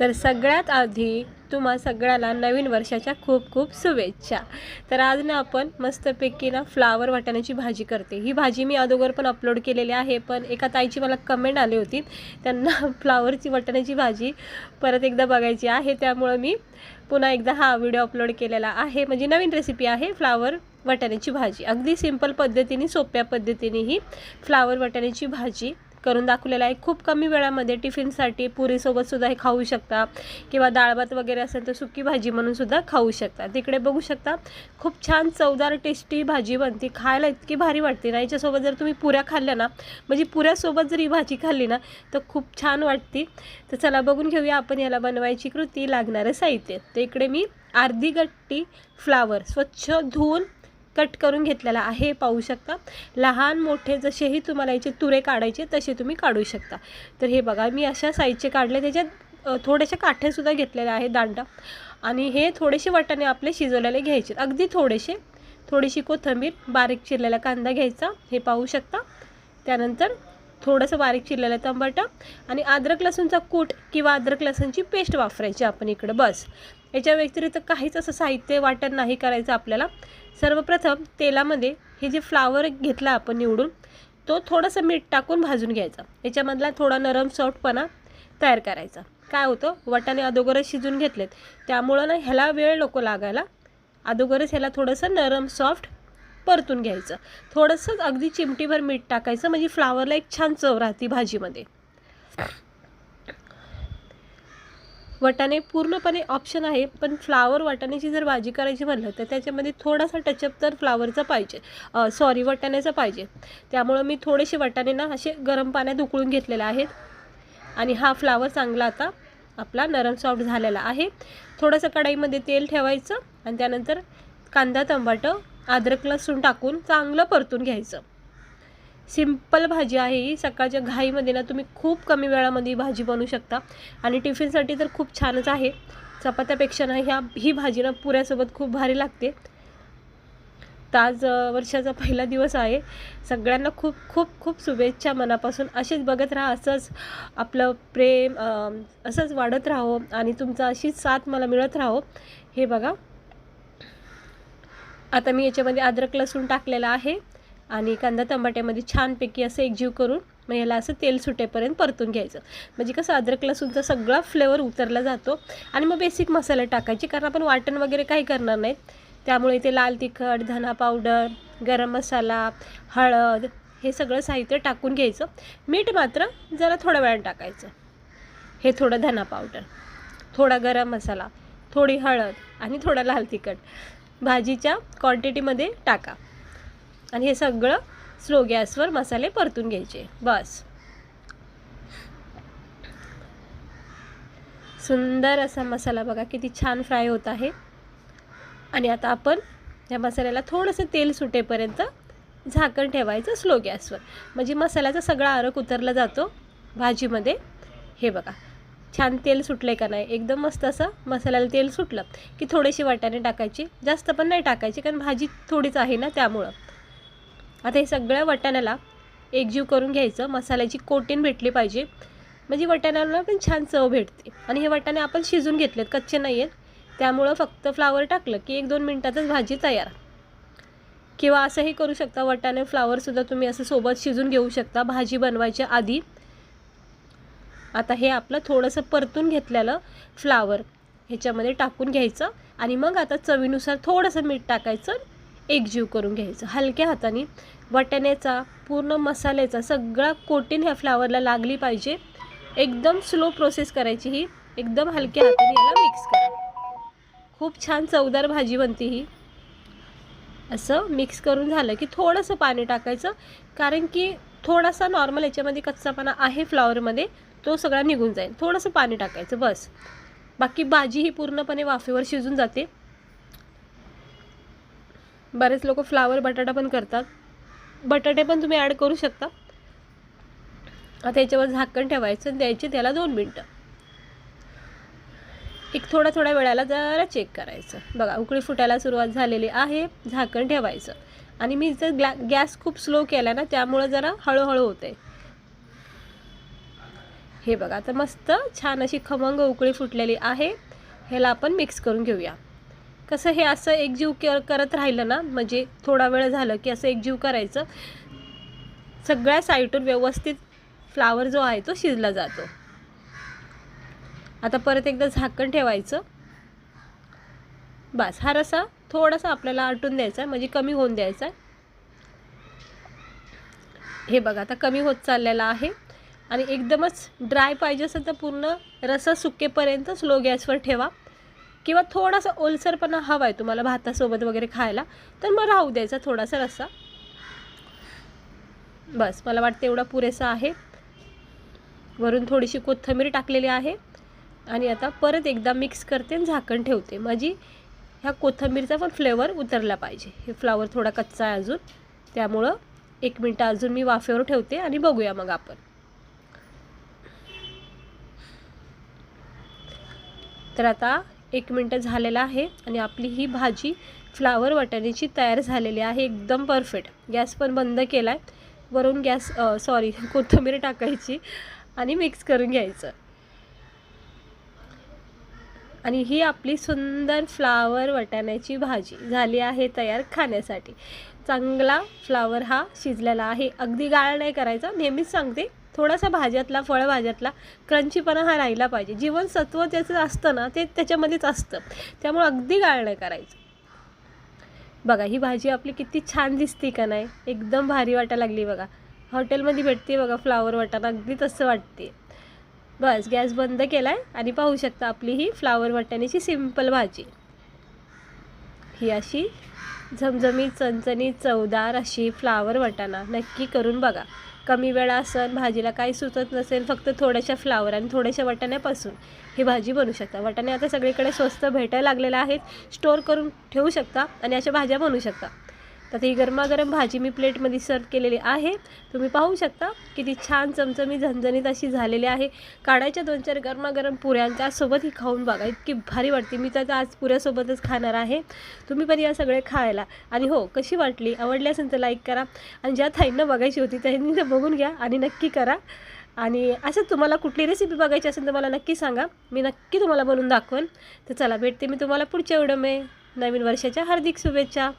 तर सगळ्यात आधी तुम्हा सगळ्याला नवीन वर्षाच्या खूप खूप शुभेच्छा. तर आज ना आपण मस्तपैकी ना फ्लावर वाटाण्याची भाजी करते. ही भाजी मी अगोदर पण अपलोड केलेली आहे पण एका ताईची मला कमेंट आली होती. त्यांना फ्लावरची वाटाण्याची भाजी परत एकदा बघायची आहे त्यामुळं मी पुन्हा एकदा हा व्हिडिओ अपलोड केलेला आहे. म्हणजे नवीन रेसिपी आहे फ्लावर वाटाण्याची भाजी. अगदी सिंपल पद्धतीने सोप्या पद्धतीने ही फ्लावर वाटाण्याची भाजी करून दाखवलेला आहे. खूप कमी वेळामध्ये टिफिनसाठी पुरीसोबत सुद्धा हे खाऊ शकता. किंवा डाळ भात वगैरे असेल तर सुकी भाजी म्हणून सुद्धा खाऊ शकता. तिकडे बघू शकता खूप छान चवदार टेस्टी भाजी बनते. खायला इतकी भारी वाटते ना. याच्यासोबत जर तुम्ही पुऱ्या खाल्ल्या ना म्हणजे पुऱ्यासोबत जर ही भाजी खाल्ली ना तर खूप छान वाटते. तर चला बघून घेऊया आपण याला बनवायची कृती लागणारं साहित्य. तर इकडे मी अर्धी गट्टी फ्लावर स्वच्छ धुवून कट करून घेतलेला आहे पाहू शकता. लहान मोठे जसेही तुम्हाला याचे तुरे काढायचे तसे तुम्ही काढू शकता. तर हे बघा मी अशा साईजचे काढले. त्याच्यात थोड्याशा काठ्यासुद्धा घेतलेल्या आहे दांडा. आणि हे थोडेसे वाटाणे आपले शिजवलेले घ्यायचे अगदी थोडेसे. थोडीशी कोथिंबीर बारीक चिरलेला कांदा घ्यायचा. हे पाहू शकता. त्यानंतर थोडंसं बारीक चिरलेलं टमाटा आणि अद्रक लसूणचा कूट किंवा अद्रक लसूणची पेस्ट वापरायची आपण इकडं. बस. याच्या व्यतिरिक्त काहीच असं साहित्य वाटण नाही करायचं आपल्याला. सर्वप्रथम तेलामध्ये हे जे फ्लावर घेतला आपण निवडून तो थोडंसं मीठ टाकून भाजून घ्यायचा. याच्यामधला थोडा नरम सॉफ्टपणा तयार करायचा. काय होतं? वाटाणे अदोगरच शिजून घेतलेत. त्यामुळं ना ह्याला वेळ नको लागायला. अदोगरच ह्याला थोडंसं नरम सॉफ्ट परतून घ्यायचं. थोडंसं अगदी चिमटीभर मीठ टाकायचं. म्हणजे फ्लावरला एक छान चव राहते भाजीमध्ये. वाटाणे पूर्णपणे ऑप्शन आहे पण फ्लावर वाटाण्याची जर भाजी करायची म्हणलं तर त्याच्यामध्ये थोडासा टचअप तर फ्लावरचा पाहिजे. सॉरी वाटाण्याचा पाहिजे. त्यामुळं मी थोडेसे वाटाणे ना असे गरम पाण्यात उकळून घेतलेले आहेत. आणि हा फ्लावर चांगला आता आपला नरम सॉफ्ट झालेला आहे. थोडंसं कढाईमध्ये तेल ठेवायचं आणि त्यानंतर कांदा टमाटं अद्रक लसूण टाकून चांगलं परतून घ्यायचं. सिंपल भाजी आहे ही. सकाळच्या घाईमध्ये ना तुम्ही खूप कमी वेळामध्ये भाजी बनवू शकता. आणि टिफिनसाठी तर खूप छानच आहे. चपात्यापेक्षा ना ह्या ही भाजी ना पुऱ्यासोबत खूप भारी लागते. तर आज वर्षाचा पहिला दिवस आहे. सगळ्यांना खूप खूप खूप शुभेच्छा मनापासून. असेच बघत राहा असंच आपलं प्रेम असंच वाढत राहो आणि तुमचा अशीच साथ मला मिळत राहो. हे बघा. आता मी याच्यामध्ये अद्रक लसूण टाकलेला आहे. आणि कांदा टमाट्यामध्ये छानपैकी असं एकजीव करून मग याला असं तेल सुटेपर्यंत परतून घ्यायचं. म्हणजे कसं अद्रक लसूणचा सगळा फ्लेवर उतरला जातो. आणि मग बेसिक मसाले टाकायचे कारण आपण वाटण वगैरे काही करणार नाहीत त्यामुळे ते लाल तिखट धना पावडर गरम मसाला हळद हे सगळं साहित्य टाकून घ्यायचं. मीठ मात्र जरा थोड्या वेळानं टाकायचं. हे थोडं धना पावडर थोडा गरम मसाला थोडी हळद आणि थोडा लाल तिखट भाजीच्या क्वांटिटीमध्ये टाका. आणि हे सगळं स्लो गॅसवर मसाले परतून घ्यायचे. बस. सुंदर असा मसाला बघा किती छान फ्राय होत आहे. आणि आता आपण या मसाल्याला थोडंसं तेल सुटेपर्यंत झाकण ठेवायचं स्लो गॅसवर. म्हणजे मसाल्याचा सगळा अरक उतरला जातो भाजीमध्ये. हे बघा छान तेल सुटलं का नाही? एकदम मस्त असं मसाल्याला तेल सुटलं की थोडेसे वाटाणे टाकायचे. जास्त पण नाही टाकायचे कारण भाजी थोडीच आहे ना त्यामुळं. आता हे सगळ्या वाटाण्याला एकजीव करून घ्यायचं. मसाल्याची कोटीन भेटली पाहिजे. म्हणजे वाटाण्याला पण छान चव भेटते. आणि हे वाटाणे आपण शिजून घेतलेत कच्चे नाही आहेत त्यामुळं फक्त फ्लावर टाकलं की एक दोन मिनटातच भाजी तयार. किंवा असंही करू शकता वाटाणे फ्लावरसुद्धा तुम्ही असं सोबत शिजून घेऊ शकता. भाजी बनवायच्या आधी. आता हे आपलं थोडंसं परतून घेतलेलं फ्लावर ह्याच्यामध्ये टाकून घ्यायचं. आणि मग आता चवीनुसार थोडंसं मीठ टाकायचं. एकजीव करून घ्यायचं. हलक्या हाताने वाटण्याचा पूर्ण मसाल्याचा सगळा कोटीन ह्या फ्लावरला लागली पाहिजे. एकदम स्लो प्रोसेस करायची ही. एकदम हलक्या हाताने याला मिक्स करा. खूप छान चवदार भाजी बनते ही. असं मिक्स करून झालं की थोडंसं पाणी टाकायचं. कारण की थोडासा नॉर्मल याच्यामध्ये कच्चापणा आहे फ्लावरमध्ये तो सगळा निघून जाईल. थोडंसं पाणी टाकायचं बस. बाकी भाजी ही पूर्णपणे वाफेवर शिजून जाते. बरेच लोक फ्लावर बटाटा पण करतात. बटाटे पण तुम्ही ॲड करू शकता. आता याच्यावर झाकण ठेवायचं आणि द्यायचे त्याला दोन मिनटं. एक थोड्या थोड्या वेळाला जरा चेक करायचं. बघा उकळी फुटायला सुरुवात झालेली आहे. झाकण ठेवायचं. आणि मी जर ग्लॅ गॅस खूप स्लो केला ना त्यामुळं जरा हळूहळू होते. हे बघा आता मस्त छान अशी खमंग उकळी फुटलेली आहे. ह्याला आपण मिक्स करून घेऊया. कसं हे असं एकजीव के करत राहिलं ना म्हणजे थोडा वेळ झालं की असं एकजीव करायचं सगळ्या साईडून व्यवस्थित फ्लावर जो आहे तो शिजला जातो. आता परत एकदा झाकण ठेवायचं. बस हा रसा थोडासा आपल्याला आटून द्यायचा आहे म्हणजे कमी होऊन द्यायचा आहे. हे बघा आता कमी होत चाललेला आहे. आणि एकदमच ड्राय पाहिजे असेल तर पूर्ण रसा सुकेपर्यंत स्लो गॅसवर ठेवा. किंवा थोडासा ओलसरपणा हवा आहे तुम्हाला भातासोबत वगैरे खायला तर मग राहू द्यायचा थोडासा रस्सा. बस मला वाटतं एवढा पुरेसा आहे. वरून थोडीशी कोथिंबीर टाकलेली आहे. आणि आता परत एकदा मिक्स करते आणि झाकण ठेवते. माझी ह्या कोथिंबीरचा पण फ्लेवर उतरला पाहिजे. हे फ्लावर थोडा कच्चा आहे अजून. त्यामुळं एक मिनटं अजून मी वाफेवर ठेवते आणि बघूया मग आपण. तर आता एक मिनटं झालेलं आहे आणि आपली ही भाजी फ्लावर वाटाण्याची तयार झालेली आहे एकदम परफेक्ट. गॅस पण बंद केला आहे वरून गॅस सॉरी कोथिंबीर टाकायची आणि मिक्स करून घ्यायचं. आणि ही आपली सुंदर फ्लावर वाटाण्याची भाजी झाली आहे तयार खाण्यासाठी. चांगला फ्लावर हा शिजलेला आहे. अगदी गाळ नाही करायचा नेहमीच सांगते. थोडासा भाज्यातला फळभाज्यातला क्रंचीपणा हा राहिला पाहिजे. जीवनसत्व त्याचं असतं ना ते त्याच्यामध्येच असतं. त्यामुळे अगदी गाळ नाही करायचं. बघा ही भाजी आपली किती छान दिसते का नाही? एकदम भारी वाटायला लागली बघा. हॉटेलमध्ये भेटते बघा फ्लावर वाटाणा अगदी तसं वाटते बस गॅस बंद केला आहे आणि पाहू शकता आपली ही फ्लावर वाटाण्याची सिंपल भाजी. ही अशी झमझमीत चणचणीत चवदार अशी फ्लावर वाटाणा. नक्की करून बघा. कमी वेळा असेल भाजीला काही सुचत नसेल फक्त थोड्याशा फ्लावर आणि थोड्याशा वाटाण्यापासून ही भाजी बनवू शकता. वाटाणे आता सगळीकडे स्वस्त भेटायला लागलेल्या आहेत. स्टोअर करून ठेवू शकता आणि अशा भाज्या बनवू शकता. तर ही गरमागरम भाजी मी प्लेटमध्ये सर्व केलेली आहे. तुम्ही पाहू शकता किती छान चमचमी झणझणीत अशी झालेली आहे. काढायच्या दोन चार गरमागरम पुऱ्या त्यासोबत ही खाऊन बघा. इतकी भारी वाटते. मी तर आज पुऱ्यासोबतच खाणार आहे. तुम्ही पण या सगळे खायला. आणि हो कशी वाटली? आवडली असेल तर लाईक करा. आणि ज्या थाईंना बघायची होती त्यांनी तर बघून घ्या आणि नक्की करा. आणि असं तुम्हाला कुठली रेसिपी बघायची असेल तर मला नक्की सांगा. मी नक्की तुम्हाला बनवून दाखवेन. तर चला भेटते मी तुम्हाला पुढच्या व्हिडिओमध्ये. नवीन वर्षाच्या हार्दिक शुभेच्छा.